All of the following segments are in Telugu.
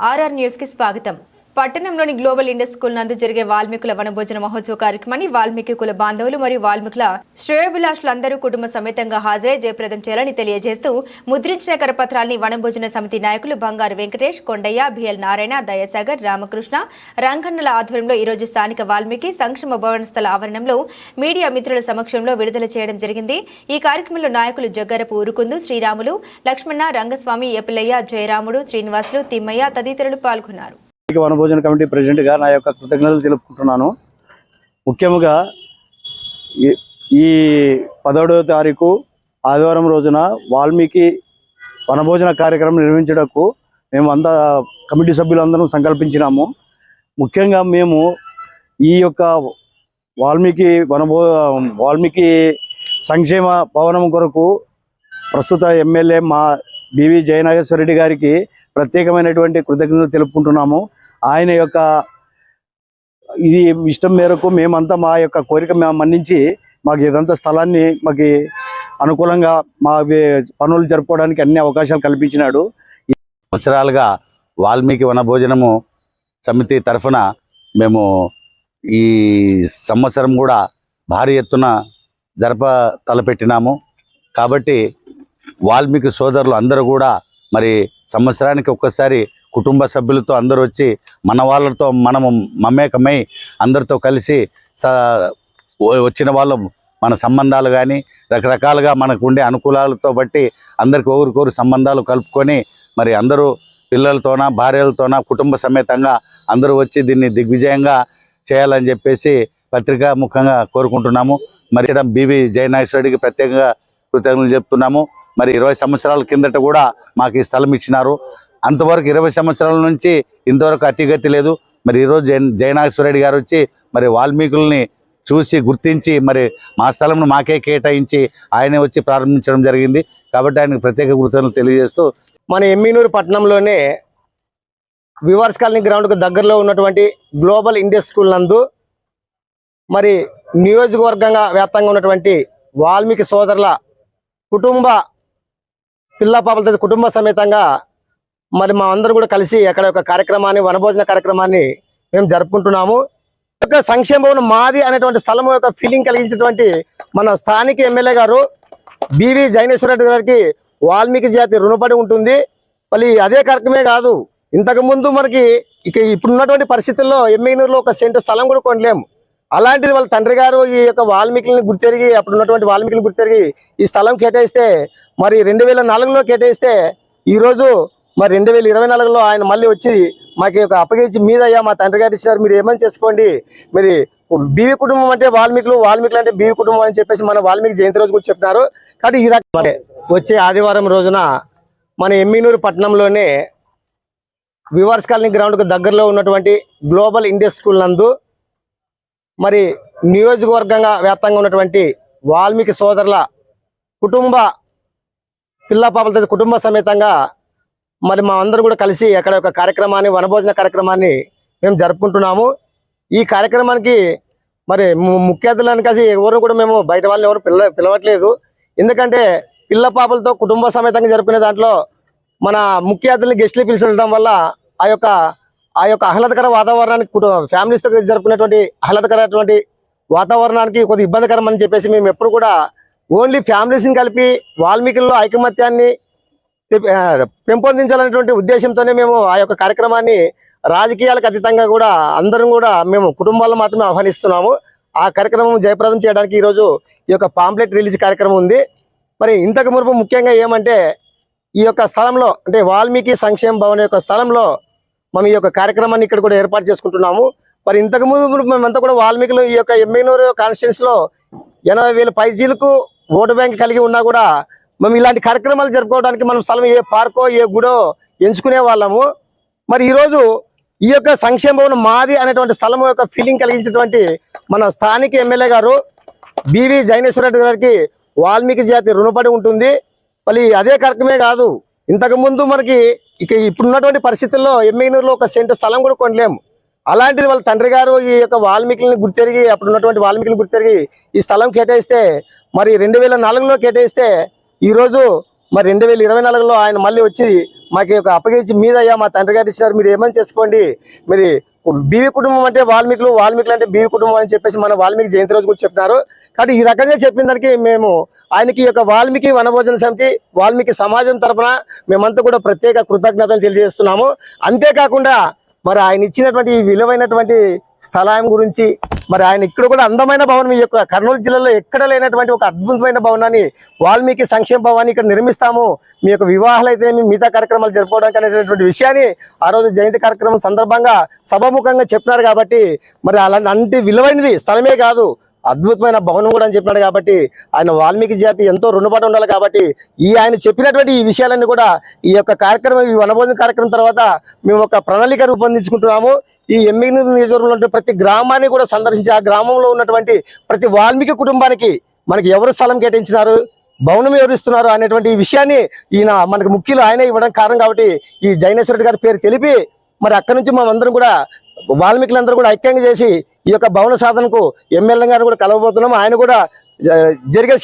ఆర్ఆర్ న్యూస్కి స్వాగతం. పట్టణంలోని గ్లోబల్ ఇండస్ స్కూల్ నందు జరిగే వాల్మీకుల వనభోజన మహోత్సవ కార్యక్రమాన్ని వాల్మీకి కుల బాంధవులు మరియు వాల్మీకుల శ్రేయోభిలాషులందరూ కుటుంబ సమేతంగా హాజరై జయప్రదం చేయాలని తెలియజేస్తూ ముద్రించిన కరపత్రాల్ని వనభోజన సమితి నాయకులు బంగారు వెంకటేష్ కొండయ్య బిఎల్ నారాయణ దయాసాగర్ రామకృష్ణ రంగన్నల ఆధ్వర్యంలో ఈరోజు స్థానిక వాల్మీకి సంక్షేమ భవన స్థల ఆవరణంలో మీడియా మిత్రుల సమక్షంలో విడుదల చేయడం జరిగింది. ఈ కార్యక్రమంలో నాయకులు జగ్గరపు ఊరుకుందు శ్రీరాములు లక్ష్మణ రంగస్వామి ఎపిల్లయ్య జయరాముడు శ్రీనివాసులు తిమ్మయ్య తదితరులు పాల్గొన్నారు. వాల్మీకి వనభోజన కమిటీ ప్రెసిడెంట్గా నా యొక్క కృతజ్ఞతలు తెలుపుకుంటున్నాను. ముఖ్యంగా ఈ- ఈ తారీఖు ఆదివారం రోజున వాల్మీకి వనభోజన కార్యక్రమం నిర్వహించడకు మేము అంతా కమిటీ సభ్యులందరం సంకల్పించినాము. ముఖ్యంగా మేము ఈ యొక్క వాల్మీకి వనభో వాల్మీకి సంక్షేమ భవనం కొరకు ప్రస్తుత ఎమ్మెల్యే మా బివి జయనాగేశ్వరరెడ్డి గారికి ప్రత్యేకమైనటువంటి కృతజ్ఞతలు తెలుపుకుంటున్నాము. ఆయన యొక్క ఇది ఇష్టం మేరకు మేమంతా మా యొక్క కోరిక మేము మన్నించి మాకు ఇదంతా స్థలాన్ని మాకు అనుకూలంగా మా పనులు జరుపుకోవడానికి అన్ని అవకాశాలు కల్పించినాడు. సంవత్సరాలుగా వాల్మీకి వనభోజనము సమితి తరఫున మేము ఈ సంవత్సరం కూడా భారీ ఎత్తున జరప తలపెట్టినాము. కాబట్టి వాల్మీకి సోదరులు అందరూ కూడా మరి సంవత్సరానికి ఒక్కసారి కుటుంబ సభ్యులతో అందరూ వచ్చి మన వాళ్ళతో మనము మమేకమై అందరితో కలిసి స వచ్చిన వాళ్ళు మన సంబంధాలు కానీ రకరకాలుగా మనకు ఉండే అనుకూలాలతో బట్టి అందరికి ఒకరికొకరు సంబంధాలు కలుపుకొని మరి అందరూ పిల్లలతోన భార్యలతోన కుటుంబ సమేతంగా అందరూ వచ్చి దీన్ని దిగ్విజయంగా చేయాలని చెప్పేసి పత్రికా ముఖంగా కోరుకుంటున్నాము. మరి బీవీ జయనాశ్వరుడికి ప్రత్యేకంగా కృతజ్ఞతలు చెప్తున్నాము. మరి ఇరవై సంవత్సరాల కిందట కూడా మాకు ఈ స్థలం ఇచ్చినారు. అంతవరకు ఇరవై సంవత్సరాల నుంచి ఇంతవరకు అతిగతి లేదు. మరి ఈరోజు జయ జయనాగేశ్వరరెడ్డి గారు వచ్చి మరి వాల్మీకుల్ని చూసి గుర్తించి మరి మా స్థలంను మాకే కేటాయించి ఆయనే వచ్చి ప్రారంభించడం జరిగింది. కాబట్టి ఆయనకు ప్రత్యేక గుర్తులు తెలియజేస్తూ మన ఎమ్మినూరు పట్టణంలోనే వివర్స్ కాలనీ గ్రౌండ్కు దగ్గరలో ఉన్నటువంటి గ్లోబల్ ఇండియా స్కూల్ నందు మరి నియోజకవర్గంగా వ్యాప్తంగా ఉన్నటువంటి వాల్మీకి సోదరుల కుటుంబ పిల్ల పాపలతో కుటుంబ సమేతంగా మరి మా అందరూ కూడా కలిసి అక్కడ ఒక కార్యక్రమాన్ని వనభోజన కార్యక్రమాన్ని మేము జరుపుకుంటున్నాము. ఒక యొక్క మాది అనేటువంటి స్థలం యొక్క ఫీలింగ్ కలిగించినటువంటి మన స్థానిక ఎమ్మెల్యే గారు బివి జైనేశ్వర రెడ్డి గారికి వాల్మీకి జాతి రుణపడి ఉంటుంది. మళ్ళీ అదే కార్యక్రమే కాదు ఇంతకు ముందు మనకి ఇక ఇప్పుడున్నటువంటి పరిస్థితుల్లో ఎమ్మెనూరులో ఒక సెంటు స్థలం కూడా కొనలేము. అలాంటిది వాళ్ళ తండ్రి గారు ఈ యొక్క వాల్మీకిని గుర్తెరిగి అప్పుడు ఉన్నటువంటి వాల్మీకిని గుర్తెరిగి ఈ స్థలం కేటాయిస్తే మరి రెండు వేల నాలుగులో కేటాయిస్తే ఈరోజు మరి రెండు వేల ఇరవై నాలుగులో ఆయన మళ్ళీ వచ్చి మాకు ఒక అప్పగించి మీదయ్యా మా తండ్రి గారు ఇచ్చినారు మీరు ఏమని చేసుకోండి? మరి బీవి కుటుంబం అంటే వాల్మీకులు వాల్మీకులు అంటే బీవి కుటుంబం అని చెప్పేసి మన వాల్మీకి జయంతి రోజు కూడా చెప్పినారు. కాబట్టి ఈ రకం వచ్చే ఆదివారం రోజున మన ఎమ్మినూరు పట్టణంలోనే వివర్స్ కాలనీ గ్రౌండ్కు దగ్గరలో ఉన్నటువంటి గ్లోబల్ ఇండియా స్కూల్ నందు మరి నియోజకవర్గంగా వ్యాప్తంగా ఉన్నటువంటి వాల్మీకి సోదరుల కుటుంబ పిల్ల పాపలతో కుటుంబ సమేతంగా మరి మా అందరూ కూడా కలిసి అక్కడ ఒక కార్యక్రమాన్ని వనభోజన కార్యక్రమాన్ని మేము జరుపుకుంటున్నాము. ఈ కార్యక్రమానికి మరి ముఖ్య అతిథులను కలిసి ఎవరు కూడా మేము బయట వాళ్ళని ఎవరు పిల్ల పిలవట్లేదు. ఎందుకంటే పిల్ల పాపలతో కుటుంబ సమేతంగా జరుపుకునే దాంట్లో మన ముఖ్య అతిథులు గెస్ట్లు పిలిచడం వల్ల ఆ యొక్క ఆ యొక్క ఆహ్లాదకర వాతావరణానికి కుటుంబ ఫ్యామిలీస్తో జరుపుకునేటువంటి ఆహ్లాదకరటువంటి వాతావరణానికి కొద్ది ఇబ్బందికరం అని చెప్పేసి మేము ఎప్పుడు కూడా ఓన్లీ ఫ్యామిలీస్ని కలిపి వాల్మీకుల్లో ఐకమత్యాన్ని పెంపొందించాలనేటువంటి ఉద్దేశంతోనే మేము ఆ యొక్క కార్యక్రమాన్ని రాజకీయాలకు అతీతంగా కూడా అందరం కూడా మేము కుటుంబాల్లో మాత్రమే ఆహ్వానిస్తున్నాము. ఆ కార్యక్రమం జయప్రదం చేయడానికి ఈరోజు ఈ యొక్క పాంప్లెట్ రిలీజ్ కార్యక్రమం ఉంది. మరి ఇంతకు మునుపు ముఖ్యంగా ఏమంటే ఈ యొక్క స్థలంలో అంటే వాల్మీకి సంక్షేమ భవన్ యొక్క స్థలంలో మనం ఈ యొక్క కార్యక్రమాన్ని ఇక్కడ కూడా ఏర్పాటు చేసుకుంటున్నాము. మరి ఇంతకు ముందు మేమంతా కూడా వాల్మీకులు ఈ యొక్క ఎమ్మెనూరు కాన్స్టిట్యూన్స్లో ఎనభై వేల పైజీలకు ఓటు బ్యాంక్ కలిగి ఉన్నా కూడా మేము ఇలాంటి కార్యక్రమాలు జరుపుకోవడానికి మనం స్థలం ఏ పార్కో ఏ గుడో ఎంచుకునే వాళ్ళము. మరి ఈరోజు ఈ యొక్క సంక్షేమ భవనం మాది అనేటువంటి స్థలం యొక్క ఫీలింగ్ కలిగించినటువంటి మన స్థానిక ఎమ్మెల్యే గారు బివి జైనేశ్వర రెడ్డి గారికి వాల్మీకి జాతి రుణపడి ఉంటుంది. మళ్ళీ అదే కార్యక్రమే కాదు ఇంతకు ముందు మనకి ఇక ఇప్పుడున్నటువంటి పరిస్థితుల్లో ఎమ్మెనూరులో ఒక సెంటు స్థలం కూడా కొనలేము. అలాంటిది వాళ్ళ తండ్రి గారు ఈ యొక్క వాల్మీకిని గుర్తెరిగి అప్పుడు ఉన్నటువంటి వాల్మీకిని గుర్తెరిగి ఈ స్థలం కేటాయిస్తే మరి రెండు వేల నాలుగులో కేటాయిస్తే ఈరోజు మరి రెండు వేల ఇరవై నాలుగులో ఆయన మళ్ళీ వచ్చి మాకు ఒక అప్పగించి మీదయ్యా మా తండ్రి గారు ఇచ్చినారు మీరు ఏమని చేసుకోండి? మరి బీవీ కుటుంబం అంటే వాల్మీకులు వాల్మీకులు అంటే బీవీ కుటుంబం అని చెప్పేసి మన వాల్మీకి జయంతి రోజు కూడా చెప్తున్నారు కాబట్టి ఈ రకంగా చెప్పిన దానికి మేము ఆయనకి యొక్క వాల్మీకి వనభోజన సమితి వాల్మీకి సమాజం తరఫున మేమంతా కూడా ప్రత్యేక కృతజ్ఞతలు తెలియజేస్తున్నాము. అంతేకాకుండా మరి ఆయన ఇచ్చినటువంటి ఈ విలువైనటువంటి స్థలం గురించి మరి ఆయన ఇక్కడ కూడా అందమైన భవనం ఈ యొక్క కర్నూలు జిల్లాలో ఎక్కడ లేనటువంటి ఒక అద్భుతమైన భవనాన్ని వాల్మీకి సంక్షేమ భవనాన్ని ఇక్కడ నిర్మిస్తాము. మీ యొక్క వివాహాలు అయితే మిగతా కార్యక్రమాలు జరుపుకోవడానికి అనేటువంటి విషయాన్ని ఆ రోజు జయంతి కార్యక్రమం సందర్భంగా సభాముఖంగా చెప్పినారు కాబట్టి మరి అలాంటి విలువైనది స్థలమే కాదు. అద్భుతమైన భవనం కూడా అని చెప్పినాడు కాబట్టి ఆయన వాల్మీకి జాతి ఎంతో రుణపడి ఉండాలి కాబట్టి ఈ ఆయన చెప్పినటువంటి ఈ విషయాలన్నీ కూడా ఈ యొక్క కార్యక్రమం ఈ వనభోజన కార్యక్రమం తర్వాత మేము ఒక ప్రణాళిక రూపొందించుకుంటున్నాము. ఈ ఎమ్మిగ్నూరు నియోజకవర్గంలో ప్రతి గ్రామాన్ని కూడా సందర్శించి ఆ గ్రామంలో ఉన్నటువంటి ప్రతి వాల్మీకి కుటుంబానికి మనకి ఎవరు స్థలం కేటాయించినారు భవనం ఎవరిస్తున్నారు అనేటువంటి ఈ విషయాన్ని ఈయన మనకు ముఖ్యులు ఆయన ఇవ్వడం కారణం కాబట్టి ఈ జైనేశ్వర గారి పేరు తెలిపి మరి అక్కడి నుంచి మనం అందరం కూడా వాల్మీకులందరూ కూడా ఐక్యంగా చేసి ఈ యొక్క భవన సాధనకు ఎమ్మెల్యే గారు కూడా కలవబోతున్నాము. ఆయన కూడా జరిగే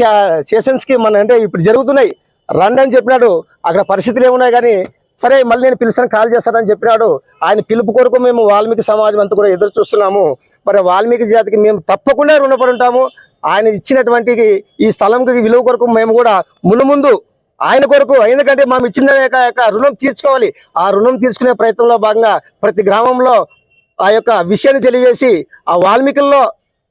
సెషన్స్కి మన అంటే ఇప్పుడు జరుగుతున్నాయి. రండి అని చెప్పినాడు. అక్కడ పరిస్థితులు ఏమున్నాయి కానీ సరే మళ్ళీ నేను పిలుస్తాను కాల్ చేస్తానని చెప్పినాడు. ఆయన పిలుపు కొరకు మేము వాల్మీకి సమాజం అంతా కూడా ఎదురు చూస్తున్నాము. మరి వాల్మీకి జాతికి మేము తప్పకుండా రుణపడి ఉంటాము. ఆయన ఇచ్చినటువంటి ఈ స్థలంకి విలువ కొరకు మేము కూడా మును ముందు ఆయన కొరకు ఎందుకంటే మేము ఇచ్చిన యొక్క యొక్క రుణం తీర్చుకోవాలి. ఆ రుణం తీర్చుకునే ప్రయత్నంలో భాగంగా ప్రతి గ్రామంలో ఆ యొక్క విషయాన్ని తెలియజేసి ఆ వాల్మీకుల్లో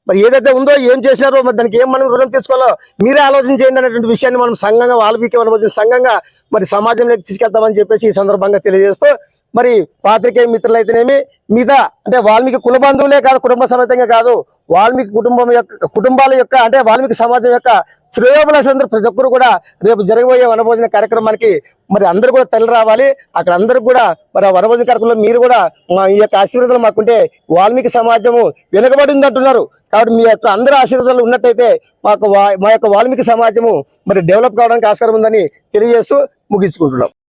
మరి ఏదైతే ఉందో ఏం చేసినారో మరి దానికి ఏం మనం రుణం తీసుకోవాలో మీరే ఆలోచన చేయండి అనేటువంటి విషయాన్ని మనం సంఘంగా వాల్మీకి అనుభవించిన సంఘంగా మరి సమాజంలోకి తీసుకెళ్తామని చెప్పేసి ఈ సందర్భంగా తెలియజేస్తూ మరి పాత్రికేయ మిత్రులు అయితేనేమి మిగతా అంటే వాల్మీకి కుల బంధువులే కాదు కుటుంబ సమేతంగా కాదు వాల్మీకి కుటుంబం యొక్క కుటుంబాల యొక్క అంటే వాల్మీకి సమాజం యొక్క శ్రేయోభిలాషులందరూ ప్రతి ఒక్కరు కూడా రేపు జరగబోయే వనభోజన కార్యక్రమానికి మరి అందరూ కూడా తల్లి రావాలి. అక్కడ అందరూ కూడా మరి వనభోజన కార్యక్రమంలో మీరు కూడా మా ఈ యొక్క ఆశీర్వాదాలు మాకుంటే వాల్మీకి సమాజము వెనుకబడింది అంటున్నారు. కాబట్టి మీ యొక్క అందరి ఆశీర్వాదాలు ఉన్నట్టయితే మాకు మా యొక్క వాల్మీకి సమాజము మరి డెవలప్ కావడానికి ఆస్కారం ఉందని తెలియజేస్తూ ముగించుకుంటున్నాం.